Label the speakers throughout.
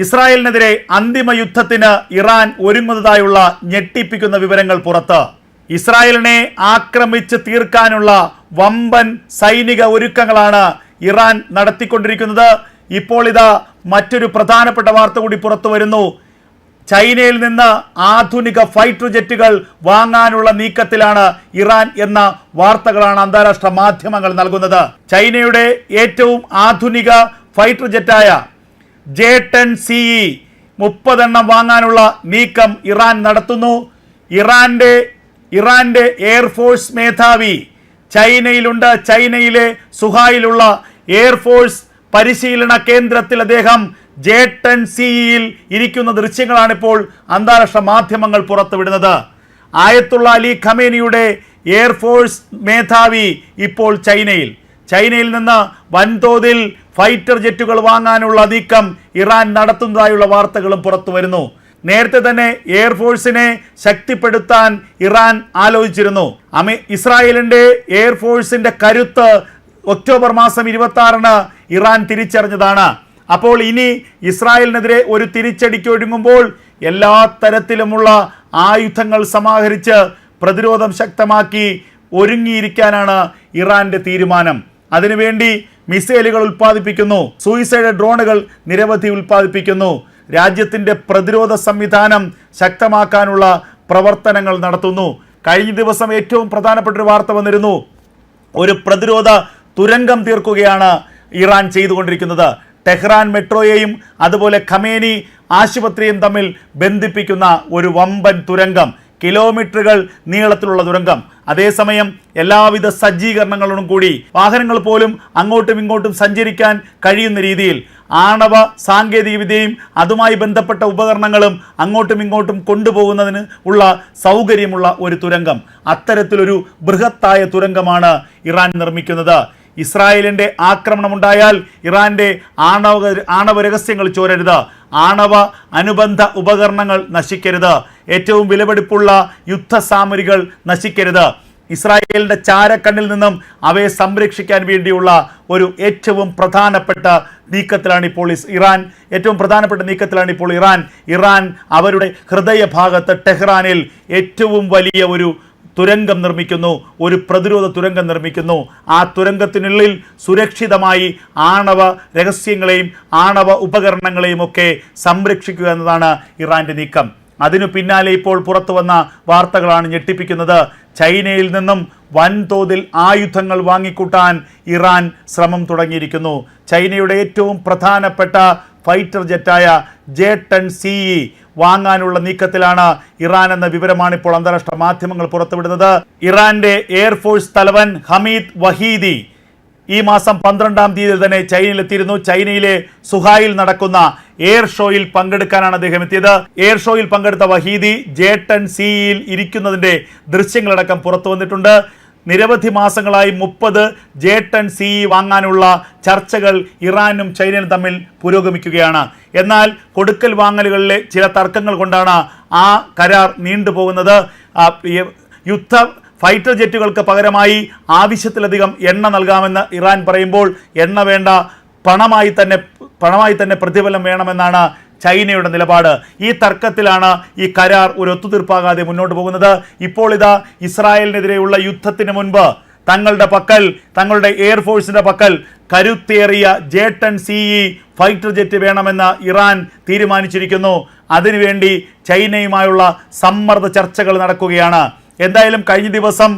Speaker 1: ഇസ്രായേലിനെതിരെ അന്തിമ യുദ്ധത്തിന് ഇറാൻ ഒരുങ്ങുന്നതായുള്ള ഞെട്ടിപ്പിക്കുന്ന വിവരങ്ങൾ പുറത്ത്. ഇസ്രായേലിനെ ആക്രമിച്ച് തീർക്കാനുള്ള വമ്പൻ സൈനിക ഒരുക്കങ്ങളാണ് ഇറാൻ നടത്തിക്കൊണ്ടിരിക്കുന്നത്. ഇപ്പോൾ ഇതാ മറ്റൊരു പ്രധാനപ്പെട്ട വാർത്ത കൂടി പുറത്തു വരുന്നു. ചൈനയിൽ നിന്ന് ആധുനിക ഫൈറ്റർ ജെറ്റുകൾ വാങ്ങാനുള്ള നീക്കത്തിലാണ് ഇറാൻ എന്ന വാർത്തകളാണ് അന്താരാഷ്ട്ര മാധ്യമങ്ങൾ നൽകുന്നത്. ചൈനയുടെ ഏറ്റവും ആധുനിക ഫൈറ്റർ ജെറ്റായ ജെ ടെൻ സിഇ മുപ്പതെണ്ണം വാങ്ങാനുള്ള നീക്കം ഇറാൻ നടത്തുന്നു. ഇറാന്റെ ഇറാന്റെ എയർഫോഴ്സ് മേധാവി ചൈനയിലുണ്ട്. ചൈനയിലെ സുഹായിലുള്ള എയർഫോഴ്സ് പരിശീലന കേന്ദ്രത്തിൽ അദ്ദേഹം ജെ ടെൻ സിഇയിൽ ഇരിക്കുന്ന ദൃശ്യങ്ങളാണ് ഇപ്പോൾ അന്താരാഷ്ട്ര മാധ്യമങ്ങൾ പുറത്തുവിടുന്നത്. ആയത്തുള്ള അലി ഖമേനിയുടെ എയർഫോഴ്സ് മേധാവി ഇപ്പോൾ ചൈനയിൽ. ചൈനയിൽ നിന്ന് വൻതോതിൽ ഫൈറ്റർ ജെറ്റുകൾ വാങ്ങാനുള്ള നീക്കം ഇറാൻ നടത്തുന്നതായുള്ള വാർത്തകളും പുറത്തു വരുന്നു. നേരത്തെ തന്നെ എയർഫോഴ്സിനെ ശക്തിപ്പെടുത്താൻ ഇറാൻ ആലോചിച്ചിരുന്നു. അമേ ഇസ്രായേലിന്റെ എയർഫോഴ്സിന്റെ കരുത്ത് ഒക്ടോബർ മാസം ഇരുപത്തി ആറിന് ഇറാൻ തിരിച്ചറിഞ്ഞതാണ്. അപ്പോൾ ഇനി ഇസ്രായേലിനെതിരെ ഒരു തിരിച്ചടിക്ക് ഒരുങ്ങുമ്പോൾ എല്ലാ തരത്തിലുമുള്ള ആയുധങ്ങൾ സമാഹരിച്ച് പ്രതിരോധം ശക്തമാക്കി ഒരുങ്ങിയിരിക്കാനാണ് ഇറാന്റെ തീരുമാനം. അതിനുവേണ്ടി മിസൈലുകൾ ഉൽപ്പാദിപ്പിക്കുന്നു. സൂയിസൈഡ് ഡ്രോണുകൾ നിരവധി ഉൽപ്പാദിപ്പിക്കുന്നു. രാജ്യത്തിന്റെ പ്രതിരോധ സംവിധാനം ശക്തമാക്കാനുള്ള പ്രവർത്തനങ്ങൾ നടത്തുന്നു. കഴിഞ്ഞ ദിവസം ഏറ്റവും പ്രധാനപ്പെട്ട ഒരു വാർത്ത വന്നിരുന്നു. ഒരു പ്രതിരോധ തുരങ്കം തീർക്കുകയാണ് ഇറാൻ ചെയ്തുകൊണ്ടിരിക്കുന്നത്. ടെഹ്റാൻ മെട്രോയെയും അതുപോലെ ഖമേനി ആശുപത്രിയും തമ്മിൽ ബന്ധിപ്പിക്കുന്ന ഒരു വമ്പൻ തുരങ്കം. കിലോമീറ്ററുകൾ നീളത്തിലുള്ള തുരങ്കം. അതേസമയം എല്ലാവിധ സജ്ജീകരണങ്ങളോടും കൂടി വാഹനങ്ങൾ പോലും അങ്ങോട്ടും ഇങ്ങോട്ടും സഞ്ചരിക്കാൻ കഴിയുന്ന രീതിയിൽ ആണവ സാങ്കേതികവിദ്യയും അതുമായി ബന്ധപ്പെട്ട ഉപകരണങ്ങളും അങ്ങോട്ടും ഇങ്ങോട്ടും കൊണ്ടുപോകുന്നതിന് ഉള്ള സൗകര്യമുള്ള ഒരു തുരങ്കം. അത്തരത്തിലൊരു ബൃഹത്തായ തുരങ്കമാണ് ഇറാൻ നിർമ്മിക്കുന്നത്. ഇസ്രായേലിന്റെ ആക്രമണമുണ്ടായാൽ ഇറാന്റെ ആണവ ആണവ രഹസ്യങ്ങൾ ചോരരുത്. ആണവ അനുബന്ധ ഉപകരണങ്ങൾ നശിക്കരുത്. ഏറ്റവും വിലപിടിപ്പുള്ള യുദ്ധസാമരികൾ നശിക്കരുത്. ഇസ്രായേലിന്റെ ചാരക്കണ്ണിൽ നിന്നും അവയെ സംരക്ഷിക്കാൻ വേണ്ടിയുള്ള ഒരു ഏറ്റവും പ്രധാനപ്പെട്ട നീക്കത്തിലാണ് ഇപ്പോൾ ഇറാൻ. ഏറ്റവും പ്രധാനപ്പെട്ട നീക്കത്തിലാണ് ഇപ്പോൾ ഇറാൻ. ഇറാൻ അവരുടെ ഹൃദയഭാഗത്ത് ടെഹ്റാനിൽ ഏറ്റവും വലിയ ഒരു തുരങ്കം നിർമ്മിക്കുന്നു ഒരു പ്രതിരോധ തുരങ്കം നിർമ്മിക്കുന്നു. ആ തുരങ്കത്തിനുള്ളിൽ സുരക്ഷിതമായി ആണവ രഹസ്യങ്ങളെയും ആണവ ഉപകരണങ്ങളെയും ഒക്കെ സംരക്ഷിക്കുക എന്നതാണ് ഇറാന്റെ നീക്കം. അതിനു പിന്നാലെ ഇപ്പോൾ പുറത്തു വന്ന വാർത്തകളാണ് ഞെട്ടിപ്പിക്കുന്നത്. ചൈനയിൽ നിന്നും വൻതോതിൽ ആയുധങ്ങൾ വാങ്ങിക്കൂട്ടാൻ ഇറാൻ ശ്രമം തുടങ്ങിയിരിക്കുന്നു. ചൈനയുടെ ഏറ്റവും പ്രധാനപ്പെട്ട ഫൈറ്റർ ജെറ്റായ ജെ ടെൻ സിഇ വാങ്ങാനുള്ള നീക്കത്തിലാണ് ഇറാൻ എന്ന വിവരമാണ് ഇപ്പോൾ അന്താരാഷ്ട്ര മാധ്യമങ്ങൾ പുറത്തുവിടുന്നത്. ഇറാന്റെ എയർഫോഴ്സ് തലവൻ ഹമീദ് വഹീദി ഈ മാസം പന്ത്രണ്ടാം തീയതി തന്നെ ചൈനയിലെത്തിയിരുന്നു. ചൈനയിലെ സുഹായിൽ നടക്കുന്ന എയർ ഷോയിൽ പങ്കെടുക്കാനാണ് അദ്ദേഹം എത്തിയത് എയർ ഷോയിൽ പങ്കെടുത്ത വഹീദി ജേട്ടൻ സിയിൽ ഇരിക്കുന്നതിന്റെ ദൃശ്യങ്ങളടക്കം പുറത്തു വന്നിട്ടുണ്ട്. നിരവധി മാസങ്ങളായി മുപ്പത് ജേട്ടൻ സി വാങ്ങാനുള്ള ചർച്ചകൾ ഇറാനും ചൈനയും തമ്മിൽ പുരോഗമിക്കുകയാണ്. എന്നാൽ കൊടുക്കൽ വാങ്ങലുകളിലെ ചില തർക്കങ്ങൾ കൊണ്ടാണ് ആ കരാർ നീണ്ടുപോകുന്നത്. യുദ്ധ ഫൈറ്റർ ജെറ്റുകൾക്ക് പകരമായി ആവശ്യത്തിലധികം എണ്ണ നൽകാമെന്ന് ഇറാൻ പറയുമ്പോൾ എണ്ണ വേണ്ട പണമായി തന്നെ പണമായി തന്നെ പ്രതിഫലം വേണമെന്നാണ് ചൈനയുടെ നിലപാട്. ഈ തർക്കത്തിലാണ് ഈ കരാർ ഒരു ഒത്തുതീർപ്പാകാതെ മുന്നോട്ട് പോകുന്നത്. ഇപ്പോൾ ഇതാ ഇസ്രായേലിനെതിരെയുള്ള യുദ്ധത്തിന് മുൻപ് തങ്ങളുടെ പക്കൽ തങ്ങളുടെ എയർഫോഴ്സിന്റെ പക്കൽ കരുത്തേറിയ J ten C E fighter jet വേണമെന്ന് ഇറാൻ തീരുമാനിച്ചിരിക്കുന്നു. അതിനുവേണ്ടി ചൈനയുമായുള്ള സമ്മർദ്ദ ചർച്ചകൾ നടക്കുകയാണ്. എന്തായാലും കഴിഞ്ഞ ദിവസം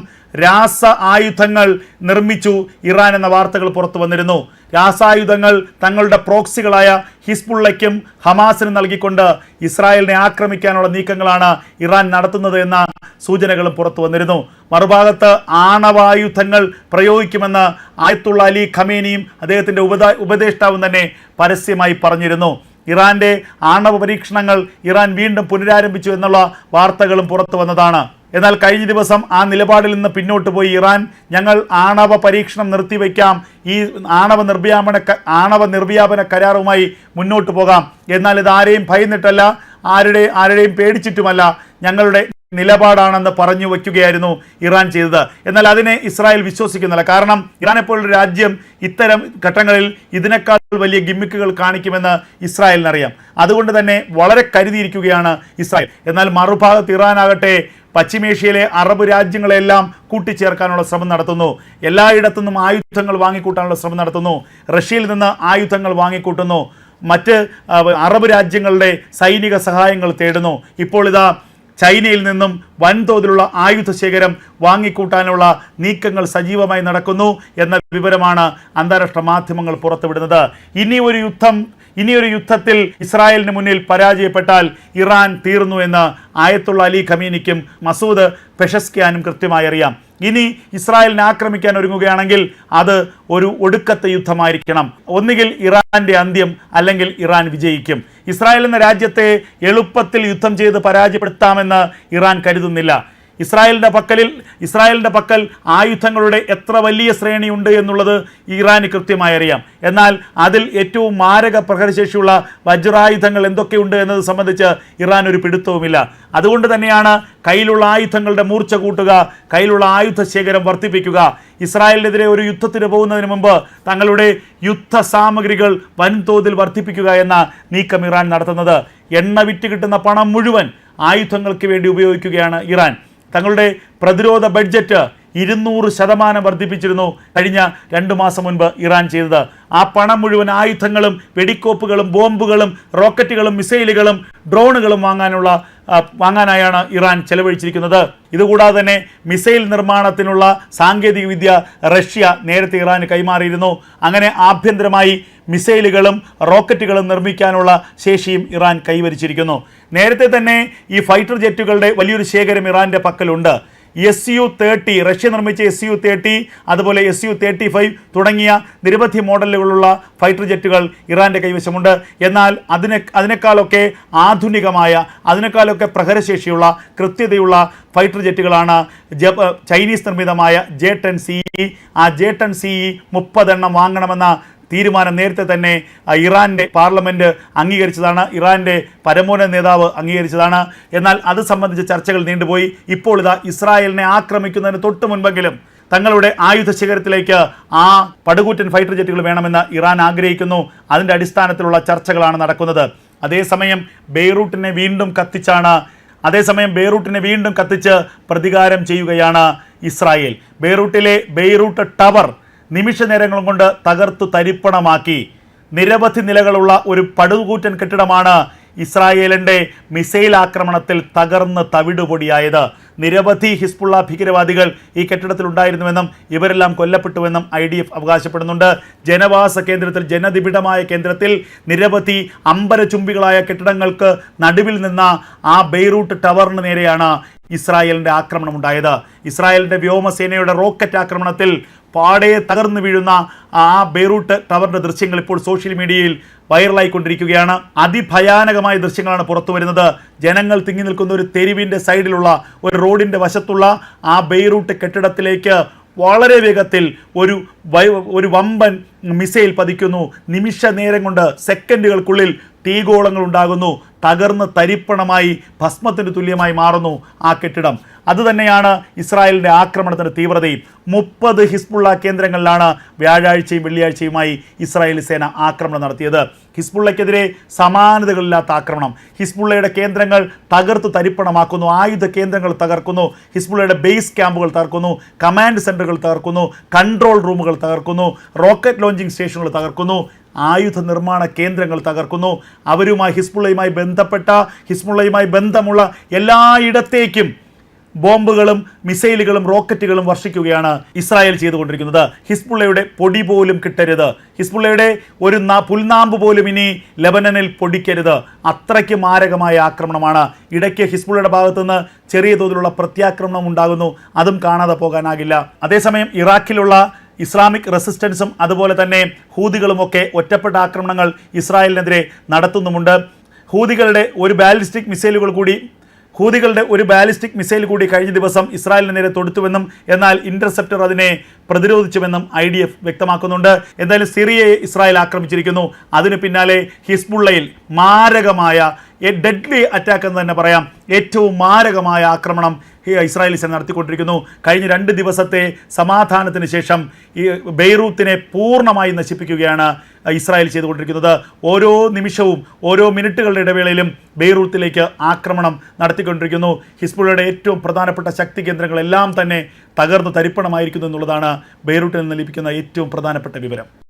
Speaker 1: രാസ ആയുധങ്ങൾ നിർമ്മിച്ചു. ഇറാൻ എന്ന വാർത്തകൾ പുറത്തു വന്നിരുന്നു. രാസായുധങ്ങൾ തങ്ങളുടെ പ്രോക്സികളായ ഹിസ്ബുള്ളയ്ക്കും ഹമാസിനും നൽകിക്കൊണ്ട് ഇസ്രായേലിനെ ആക്രമിക്കാനുള്ള നീക്കങ്ങളാണ് ഇറാൻ നടത്തുന്നത് എന്ന സൂചനകളും പുറത്തു വന്നിരുന്നു. മറുഭാഗത്ത് ആണവായുധങ്ങൾ പ്രയോഗിക്കുമെന്ന് ആയത്തുള്ള അലി ഖമേനിയും അദ്ദേഹത്തിന്റെ ഉപദ ഉപദേഷ്ടാവും തന്നെ പരസ്യമായി പറഞ്ഞിരുന്നു. ഇറാന്റെ ആണവ പരീക്ഷണങ്ങൾ ഇറാൻ വീണ്ടും പുനരാരംഭിച്ചു എന്നുള്ള വാർത്തകളും പുറത്തു വന്നതാണ്. എന്നാൽ കഴിഞ്ഞ ദിവസം ആ നിലപാടിൽ നിന്ന് പിന്നോട്ട് പോയി ഇറാൻ ഞങ്ങൾ ആണവ പരീക്ഷണം നിർത്തിവെക്കാം. ഈ ആണവ നിർവ്യാപന ആണവ നിർവ്യാപന കരാറുമായി മുന്നോട്ട് പോകാം. എന്നാൽ ഇത് ആരെയും ഭയന്നിട്ടല്ല ആരുടെ ആരുടെയും പേടിച്ചിട്ടുമല്ല. ഞങ്ങളുടെ നിലപാടാണെന്ന് പറഞ്ഞു വയ്ക്കുകയായിരുന്നു ഇറാൻ ചെയ്തത്. എന്നാൽ അതിനെ ഇസ്രായേൽ വിശ്വസിക്കുന്നില്ല. കാരണം ഇറാനെ പോലുള്ള രാജ്യം ഇത്തരം ഘട്ടങ്ങളിൽ ഇതിനേക്കാൾ വലിയ ഗിമ്മിക്കുകൾ കാണിക്കുമെന്ന് ഇസ്രായേലിനറിയാം അതുകൊണ്ട് തന്നെ വളരെ കരുതിയിരിക്കുകയാണ് ഇസ്രായേൽ. എന്നാൽ മറുഭാഗത്ത് ഇറാനാകട്ടെ പശ്ചിമേഷ്യയിലെ അറബ് രാജ്യങ്ങളെല്ലാം കൂട്ടിച്ചേർക്കാനുള്ള ശ്രമം നടത്തുന്നു. എല്ലായിടത്തു നിന്നും ആയുധങ്ങൾ വാങ്ങിക്കൂട്ടാനുള്ള ശ്രമം നടത്തുന്നു. റഷ്യയിൽ നിന്ന് ആയുധങ്ങൾ വാങ്ങിക്കൂട്ടുന്നു. മറ്റ് അറബ് രാജ്യങ്ങളുടെ സൈനിക സഹായങ്ങൾ തേടുന്നു. ഇപ്പോൾ ഇതാ ചൈനയിൽ നിന്നും വൻതോതിലുള്ള ആയുധ ശേഖരം വാങ്ങിക്കൂട്ടാനുള്ള നീക്കങ്ങൾ സജീവമായി നടക്കുന്നു എന്ന വിവരമാണ് അന്താരാഷ്ട്ര മാധ്യമങ്ങൾ പുറത്തുവിടുന്നത്. ഇനി ഒരു യുദ്ധം ഇനിയൊരു യുദ്ധത്തിൽ ഇസ്രായേലിന് മുന്നിൽ പരാജയപ്പെട്ടാൽ ഇറാൻ തീർന്നു എന്ന് ആയത്തുള്ള അലി ഖമീനിക്കും മസൂദ് പെഷസ്കിയാനും കൃത്യമായി അറിയാം. ഇനി ഇസ്രായേലിനെ ആക്രമിക്കാൻ ഒരുങ്ങുകയാണെങ്കിൽ അത് ഒരു ഒടുക്കത്തെ യുദ്ധമായിരിക്കണം. ഒന്നുകിൽ ഇറാന്റെ അന്ത്യം അല്ലെങ്കിൽ ഇറാൻ വിജയിക്കും. ഇസ്രായേൽ എന്ന രാജ്യത്തെ എളുപ്പത്തിൽ യുദ്ധം ചെയ്ത് പരാജയപ്പെടുത്താമെന്ന് ഇറാൻ കരുതുന്നില്ല. ഇസ്രായേലിന്റെ പക്കലിൽ ഇസ്രായേലിന്റെ പക്കൽ ആയുധങ്ങളുടെ എത്ര വലിയ ശ്രേണിയുണ്ട് എന്നുള്ളത് ഇറാന് കൃത്യമായി അറിയാം. എന്നാൽ അതിൽ ഏറ്റവും മാരക പ്രഹരശേഷിയുള്ള വജ്രായുധങ്ങൾ എന്തൊക്കെയുണ്ട് എന്നത് സംബന്ധിച്ച് ഇറാൻ ഒരു പിടുത്തവുമില്ല. അതുകൊണ്ട് തന്നെയാണ് കയ്യിലുള്ള ആയുധങ്ങളുടെ മൂർച്ച കൂട്ടുക കയ്യിലുള്ള ആയുധ ശേഖരം വർദ്ധിപ്പിക്കുക. ഇസ്രായേലിനെതിരെ ഒരു യുദ്ധത്തിന് പോകുന്നതിന് മുമ്പ് തങ്ങളുടെ യുദ്ധ സാമഗ്രികൾ വൻതോതിൽ വർദ്ധിപ്പിക്കുക എന്ന നീക്കം ഇറാൻ നടത്തുന്നത്. എണ്ണ വിറ്റ് കിട്ടുന്ന പണം മുഴുവൻ ആയുധങ്ങൾക്ക് വേണ്ടി ഉപയോഗിക്കുകയാണ് ഇറാൻ. തങ്ങളുടെ പ്രതിരോധ ബഡ്ജറ്റ് ഇരുന്നൂറ് ശതമാനം വർദ്ധിപ്പിച്ചിരുന്നു കഴിഞ്ഞ രണ്ട് മാസം മുൻപ് ഇറാൻ ചെയ്തത്. ആ പണം മുഴുവൻ ആയുധങ്ങളും വെടിക്കോപ്പുകളും ബോംബുകളും റോക്കറ്റുകളും മിസൈലുകളും ഡ്രോണുകളും വാങ്ങാനുള്ള വാങ്ങാനായാണ് ഇറാൻ ചെലവഴിച്ചിരിക്കുന്നത്. ഇതുകൂടാതെ തന്നെ മിസൈൽ നിർമ്മാണത്തിനുള്ള സാങ്കേതികവിദ്യ റഷ്യ നേരത്തെ ഇറാന് കൈമാറിയിരുന്നു. അങ്ങനെ ആഭ്യന്തരമായി മിസൈലുകളും റോക്കറ്റുകളും നിർമ്മിക്കാനുള്ള ശേഷിയും ഇറാൻ കൈവരിച്ചിരിക്കുന്നു. നേരത്തെ തന്നെ ഈ ഫൈറ്റർ ജെറ്റുകളുടെ വലിയൊരു ശേഖരം ഇറാന്റെ പക്കലുണ്ട്. എസ് യു തേർട്ടി റഷ്യ നിർമ്മിച്ച എസ് യു തേർട്ടി അതുപോലെ എസ് യു തേർട്ടി ഫൈവ് തുടങ്ങിയ നിരവധി മോഡലുകളുള്ള ഫൈറ്റർ ജെറ്റുകൾ ഇറാന്റെ കൈവശമുണ്ട്. എന്നാൽ അതിനെ അതിനേക്കാളൊക്കെ ആധുനികമായ അതിനേക്കാളൊക്കെ പ്രഹരശേഷിയുള്ള കൃത്യതയുള്ള ഫൈറ്റർ ജെറ്റുകളാണ് ചൈനീസ് നിർമ്മിതമായ ജെ ടെൻ സി ആ ജെ ടെൻ സി മുപ്പതെണ്ണം വാങ്ങണമെന്ന തീരുമാനം നേരത്തെ തന്നെ ഇറാന്റെ പാർലമെന്റ് അംഗീകരിച്ചതാണ് ഇറാന്റെ പരമോന്നത നേതാവ് അംഗീകരിച്ചതാണ്. എന്നാൽ അത് സംബന്ധിച്ച ചർച്ചകൾ നീണ്ടുപോയി. ഇപ്പോൾ ഇതാ ഇസ്രായേലിനെ ആക്രമിക്കുന്നതിന് തൊട്ട് മുൻപെങ്കിലും തങ്ങളുടെ ആയുധ ശിഖരത്തിലേക്ക് ആ പടുകൂറ്റൻ ഫൈറ്റർ ജെറ്റുകൾ വേണമെന്ന് ഇറാൻ ആഗ്രഹിക്കുന്നു. അതിന്റെ അടിസ്ഥാനത്തിലുള്ള ചർച്ചകളാണ് നടക്കുന്നത്. അതേസമയം ബെയ്റൂട്ടിനെ വീണ്ടും കത്തിച്ചാണ് അതേസമയം ബെയ്റൂട്ടിനെ വീണ്ടും കത്തിച്ച് പ്രതികാരം ചെയ്യുകയാണ് ഇസ്രായേൽ. ബെയ്റൂട്ടിലെ ബെയ്റൂട്ട് ടവർ നിമിഷ നേരങ്ങളും കൊണ്ട് തകർത്തു തരിപ്പണമാക്കി. നിരവധി നിലകളുള്ള ഒരു പടുകൂറ്റൻ കെട്ടിടമാണ് ഇസ്രായേലിന്റെ മിസൈൽ ആക്രമണത്തിൽ തകർന്ന് തവിടുപൊടിയായത്. നിരവധി ഹിസ്ബുള്ള ഭീകരവാദികൾ ഈ കെട്ടിടത്തിൽ ഉണ്ടായിരുന്നുവെന്നും ഇവരെല്ലാം കൊല്ലപ്പെട്ടുവെന്നും ഐ ഡി എഫ് അവകാശപ്പെടുന്നുണ്ട്. ജനവാസ കേന്ദ്രത്തിൽ ജനനിബിഡമായ കേന്ദ്രത്തിൽ നിരവധി അമ്പരചുംബികളായ കെട്ടിടങ്ങൾക്ക് നടുവിൽ നിന്ന ആ ബെയ്റൂട്ട് ടവറിന് നേരെയാണ് ഇസ്രായേലിന്റെ ആക്രമണം ഉണ്ടായത് ഇസ്രായേലിന്റെ വ്യോമസേനയുടെ റോക്കറ്റ് ആക്രമണത്തിൽ പാടെ തകർന്നു വീഴുന്ന ആ ബെയ്റൂട്ട് ടവറിന്റെ ദൃശ്യങ്ങൾ ഇപ്പോൾ സോഷ്യൽ മീഡിയയിൽ വൈറലായിക്കൊണ്ടിരിക്കുകയാണ്. അതിഭയാനകമായ ദൃശ്യങ്ങളാണ് പുറത്തു വരുന്നത്. ജനങ്ങൾ തിങ്ങി നിൽക്കുന്ന ഒരു തെരുവിന്റെ സൈഡിലുള്ള ഒരു റോഡിന്റെ വശത്തുള്ള ആ ബെയ്റൂട്ട് കെട്ടിടത്തിലേക്ക് വളരെ വേഗത്തിൽ ഒരു ഒരു വമ്പൻ മിസൈൽ പതിക്കുന്നു. നിമിഷ നേരം കൊണ്ട് സെക്കൻഡുകൾക്കുള്ളിൽ തീഗോളങ്ങൾ ഉണ്ടാകുന്നു. തകർന്ന് തരിപ്പണമായി ഭസ്മത്തിന് തുല്യമായി മാറുന്നു ആ കെട്ടിടം. അതുതന്നെയാണ് ഇസ്രായേലിന്റെ ആക്രമണത്തിന്റെ തീവ്രതയും. മുപ്പത് ഹിസ്ബുള്ള കേന്ദ്രങ്ങളിലാണ് വ്യാഴാഴ്ചയും വെള്ളിയാഴ്ചയുമായി ഇസ്രായേൽ സേന ആക്രമണം നടത്തിയത്. ഹിസ്ബുള്ളയ്ക്കെതിരെ സമാനതകളില്ലാത്ത ആക്രമണം. ഹിസ്ബുള്ളയുടെ കേന്ദ്രങ്ങൾ തകർത്ത് തരിപ്പണമാക്കുന്നു. ആയുധ കേന്ദ്രങ്ങൾ തകർക്കുന്നു. ഹിസ്ബുള്ളയുടെ ബേസ് ക്യാമ്പുകൾ തകർക്കുന്നു. കമാൻഡ് സെന്ററുകൾ തകർക്കുന്നു. കൺട്രോൾ റൂമുകൾ തകർക്കുന്നു. റോക്കറ്റ് ലോഞ്ചിങ് സ്റ്റേഷനുകൾ തകർക്കുന്നു. ആയുധ നിർമ്മാണ കേന്ദ്രങ്ങൾ തകർക്കുന്നു. അവരുമായി ഹിസ്ബുള്ളയുമായി ബന്ധപ്പെട്ട ഹിസ്ബുള്ളയുമായി ബന്ധമുള്ള എല്ലായിടത്തേക്കും ബോംബുകളും മിസൈലുകളും റോക്കറ്റുകളും വർഷിക്കുകയാണ് ഇസ്രായേൽ ചെയ്തുകൊണ്ടിരിക്കുന്നത്. ഹിസ്ബുള്ളയുടെ പൊടി പോലും കിട്ടരുത്. ഹിസ്ബുള്ളയുടെ ഒരു പുൽനാമ്പ് പോലും ഇനി ലെബനനിൽ പൊടിക്കരുത്. അത്രയ്ക്ക് മാരകമായ ആക്രമണമാണ്. ഇടയ്ക്ക് ഹിസ്ബുള്ളയുടെ ഭാഗത്തുനിന്ന് ചെറിയ തോതിലുള്ള പ്രത്യാക്രമണം ഉണ്ടാകുന്നു. അതും കാണാതെ പോകാനാകില്ല. അതേസമയം ഇറാഖിലുള്ള ഇസ്ലാമിക് റെസിസ്റ്റൻസും അതുപോലെ തന്നെ ഹൂതികളുമൊക്കെ ഒറ്റപ്പെട്ട ആക്രമണങ്ങൾ ഇസ്രായേലിനെതിരെ നടത്തുന്നുമുണ്ട്. ഹൂതികളുടെ ഒരു ബാലിസ്റ്റിക് മിസൈലുകൾ കൂടി ഹൂതികളുടെ ഒരു ബാലിസ്റ്റിക് മിസൈൽ കൂടി കഴിഞ്ഞ ദിവസം ഇസ്രായേലിന് നേരെ തൊടുത്തുവെന്നും എന്നാൽ ഇന്റർസെപ്റ്റർ അതിനെ പ്രതിരോധിച്ചുവെന്നും ഐ ഡി എഫ് വ്യക്തമാക്കുന്നുണ്ട്. എന്തായാലും സിറിയയെ ഇസ്രായേൽ ആക്രമിച്ചിരിക്കുന്നു. അതിനു പിന്നാലെ ഹിസ്ബുള്ളയിൽ മാരകമായ എ ഡെഡ്ലി അറ്റാക്ക് എന്ന് തന്നെ പറയാം. ഏറ്റവും മാരകമായ ആക്രമണം ഈ ഇസ്രായേലി സേന നടത്തിക്കൊണ്ടിരിക്കുന്നു. കഴിഞ്ഞ രണ്ട് ദിവസത്തെ സമാധാനത്തിന് ശേഷം ഈ ബെയ്റൂത്തിനെ പൂർണമായി നശിപ്പിക്കുകയാണ് ഇസ്രായേൽ ചെയ്തുകൊണ്ടിരിക്കുന്നത്. ഓരോ നിമിഷവും ഓരോ മിനിറ്റുകളുടെ ഇടവേളയിലും ബെയ്റൂത്തിലേക്ക് ആക്രമണം നടത്തിക്കൊണ്ടിരിക്കുന്നു. ഹിസ്ബുള്ളയുടെ ഏറ്റവും പ്രധാനപ്പെട്ട ശക്തി കേന്ദ്രങ്ങളെല്ലാം തന്നെ തകർന്ന് തരിപ്പണമായിരിക്കുന്നു എന്നുള്ളതാണ് ബെയ്റൂട്ടിൽ നിന്ന് ലഭിക്കുന്ന ഏറ്റവും പ്രധാനപ്പെട്ട വിവരം.